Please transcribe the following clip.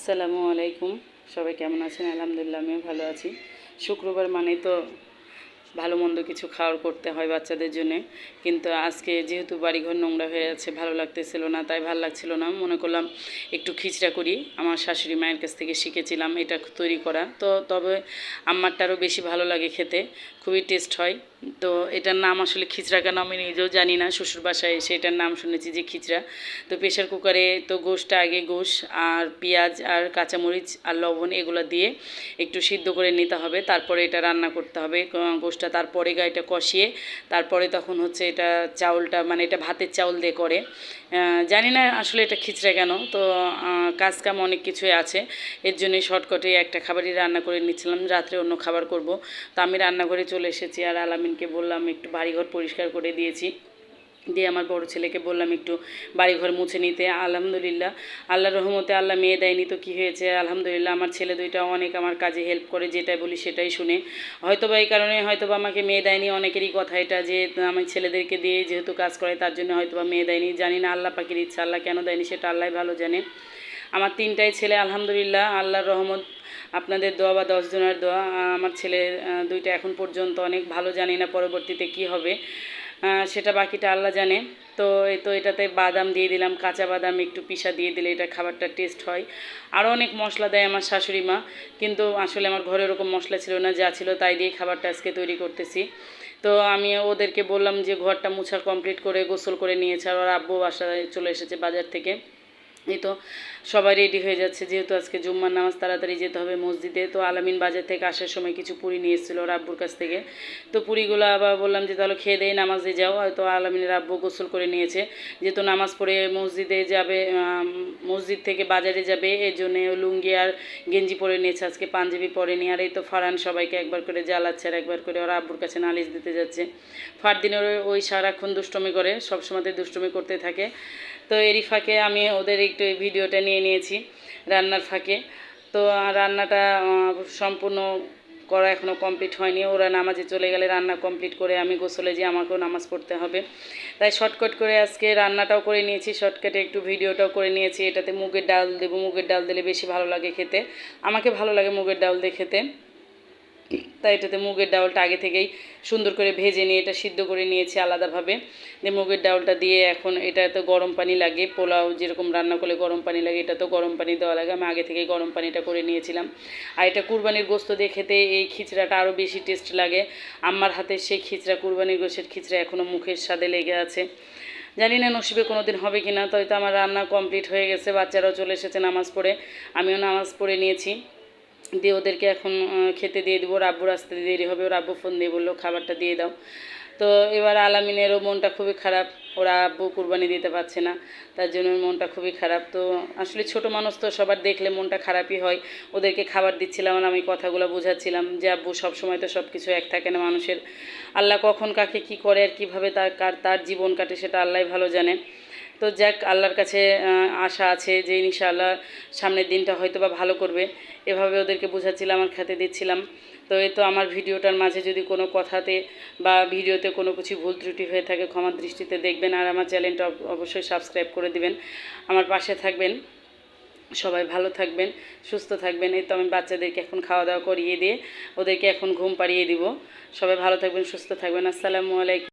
আসসালামু আলাইকুম। সবাই কেমন আছেন? আলহামদুলিল্লাহ, আমিও ভালো আছি। শুক্রবার মানে তো ভালো মন্দ কিছু খাওয়ার করতে হয় বাচ্চাদের জন্য। কিন্তু আজকে যেহেতু বাড়িঘর নোংরা হয়ে আছে, ভালো লাগতেছিল না, তাই ভালো লাগছিল না। মনে করলাম একটু খিচড়া করি। আমার শাশুড়ি মায়ের কাছ থেকে শিখেছিলাম এটা তৈরি করা। তো তবে আমারটারও বেশি ভালো লাগে খেতে। খুবই টেস্ট হয়। তো এটার নাম আসলে খিচড়া কেন আমি নিজেও জানি না, শ্বশুর বাসায় এসে এটার নাম শুনেছি যে খিচড়া তো প্রেশার কুকারে তো গোশটা আগে গোশ আর পেঁয়াজ আর কাঁচামরিচ আর লবণ এগুলো দিয়ে একটু সিদ্ধ করে নিতে হবে, তারপরে এটা রান্না করতে হবে। গোশটা তারপরে এটা কষিয়ে তারপরে তখন হচ্ছে এটা চাউলটা মানে এটা ভাতের চাউল দিয়ে করে। জানি না আসলে এটা খিচড়া কেন, তো কাজ কাম অনেক কিছুই আছে। এর জন্যই শর্টকটে একটা খাবারই রান্না করে নিচ্ছিলাম, রাত্রে অন্য খাবার করব। তো আমি রান্নাঘরে চলে এসেছি আর আলামিনকে বললাম একটু বাড়িঘর পরিষ্কার করে দিয়েছি। দিয়ে আমার বড় ছেলেকে বললাম একটু বাড়িঘর মুছে নিতে। আলহামদুলিল্লাহ আল্লাহ রহমতে আল্লাহ মেয়ে দেয়নি তো কী হয়েছে? আলহামদুলিল্লাহ, আমার ছেলে দুইটা অনেক আমার কাজে হেল্প করে, যেটাই বলি সেটাই শুনে। হয়তো বা এই কারণে হয়তো বা আমাকে মেয়ে দেয়নি, অনেকেরই কথা এটা যে আমি ছেলেদেরকে দিয়ে যেহেতু কাজ করে তার জন্য হয়তো বা মেয়ে দেয়নি। জানি না আল্লাহ পাখির ইচ্ছা, আল্লাহ কেন দেয়নি সেটা আল্লাহ ভালো জানে। আমার তিনটাই ছেলে, আলহামদুলিল্লাহ, আল্লাহর রহমত, আপনাদের দোয়া বা দশজনের দোয়া। আমার ছেলে দুইটা এখন পর্যন্ত অনেক ভালো জানি না পরবর্তীতে কি হবে। সেটা বাকিটা আল্লাহ জানে। তো তো এটাতে বাদাম দিয়ে দিলাম, কাঁচা বাদাম, একটু পিসা দিয়ে দিলে এটা খাবারটা টেস্ট হয়। আরও অনেক মশলা দেয় আমার শাশুড়ি মা, কিন্তু আসলে আমার ঘরে ওরকম মশলা ছিল না, যা ছিল তাই দিয়ে খাবারটা আজকে তৈরি করতেছি। তো আমি ওদেরকে বললাম যে, ঘরটা মুছা কমপ্লিট করে গোসল করে নিয়েছে আর আব্বু বাসায় চলে এসেছে বাজার থেকে। এই তো সবাই রেডি হয়ে যাচ্ছে, যেহেতু আজকে জুম্মার নামাজ তাড়াতাড়ি যেতে হবে মসজিদে, তো আলামিন বাজার থেকে আসার সময় কিছু পুরি নিয়ে এসেছিল ওর আব্বুর কাছ থেকে। তো পুরিগুলো আবার বললাম যে, তাহলে খেয়ে দেয় নামাজে যাও, হয়তো আলামিনের আব্বু গোসল করে নিয়েছে। যেহেতু নামাজ পড়ে মসজিদে যাবে মসজিদ থেকে বাজারে যাবে, এর জন্য লুঙ্গি আর গেঞ্জি পরে নিয়েছে, আজকে পাঞ্জাবি পরে নিয়ে আর এই তো ফারান সবাইকে একবার করে জ্বালাচ্ছে আর একবার করে ওরা আব্বুর কাছে নালিশ দিতে যাচ্ছে। ফার দিনের ওই সারাক্ষণ দুষ্টমি করে, সবসময়তে দুষ্টমি করতে থাকে। তো এরই ফাঁকে আমি ওদের একটু ভিডিওটা নিয়ে নিয়েছি রান্নার ফাঁকে। তো রান্নাটা সম্পূর্ণ করা এখনও কমপ্লিট হয়নি। ওরা নামাজে চলে গেলে রান্না কমপ্লিট করে আমি গোসলে যে আমাকেও নামাজ পড়তে হবে। তাই শর্টকাট করে আজকে রান্নাটাও করে নিয়েছি, শর্টকাটে একটু ভিডিওটাও করে নিয়েছি। এটাতে মুগের ডাল দেবো, মুগের ডাল দিলে বেশি ভালো লাগে খেতে। আমাকে ভালো লাগে মুগের ডাল দিয়ে খেতে। তাই এটাতে মুগের ডাউলটা আগে থেকেই সুন্দর করে ভেজে নিয়ে এটা সিদ্ধ করে নিয়েছি আলাদাভাবে। দিয়ে মুগের ডাউলটা দিয়ে এখন এটা তো গরম পানি লাগে, পোলাও যেরকম রান্না করলে গরম পানি লাগে, এটা তো গরম পানি দেওয়া লাগে। আমি আগে থেকেই গরম পানিটা করে নিয়েছিলাম। আর এটা কুরবানির গোস্ত দিয়ে খেতে এই খিচড়াটা আরও বেশি টেস্ট লাগে। আমার হাতে সেই খিচড়া, কুরবানির গোষ্ঠের খিচড়া এখনও মুখের স্বাদে লেগে আছে। জানি না নসিবে কোনো দিন হবে কি না তো আমার রান্না কমপ্লিট হয়ে গেছে, বাচ্চারাও চলে এসেছে নামাজ পড়ে। আমিও নামাজ পড়ে নিয়েছি। দিয়ে ওদেরকে এখন খেতে দিয়ে দেবো। রাব্বুর আসতে দেরি হবে, ওর আব্বু ফোন দিয়ে বলল, খাবারটা দিয়ে দাও। তো এবার আলামিনেরও মনটা খুবই খারাপ, ওরা আব্বু কুরবানি দিতে পারছে না, তার জন্য মনটা খুবই খারাপ। তো আসলে ছোট মানুষ তো সবার দেখলে মনটা খারাপই হয়। ওদেরকে খাবার দিচ্ছিলাম আর আমি কথাগুলো বোঝাচ্ছিলাম যে, আব্বু, সবসময় তো সব কিছু এক থাকে না মানুষের। আল্লাহ কখন কাকে কি করে আর কীভাবে তার কার, তার জীবন কাটে সেটা আল্লাহ ভালো জানে। তো যাক, আল্লাহর কাছে আশা আছে যে ইনশাআল্লাহ সামনের দিনটা হয়তো বা ভালো করবে। এভাবে ওদেরকে বোঝাচ্ছিলাম, আর খেতে দিচ্ছিলাম। তো এই তো আমার ভিডিওটার মাঝে যদি কোনো কথাতে বা ভিডিওতে কোনো কিছু ভুল ত্রুটি হয়ে থাকে, ক্ষমার দৃষ্টিতে দেখবেন, আর আমার চ্যানেলটা অবশ্যই সাবস্ক্রাইব করে দিবেন। আমার পাশে থাকবেন। সবাই ভালো থাকবেন, সুস্থ থাকবেন। এই তো আমি বাচ্চাদেরকে এখন খাওয়া দাওয়া করিয়ে দিয়ে ওদেরকে এখন ঘুম পাড়িয়ে দিব। সবাই ভালো থাকবেন, সুস্থ থাকবেন। আসসালামু আলাইকুম।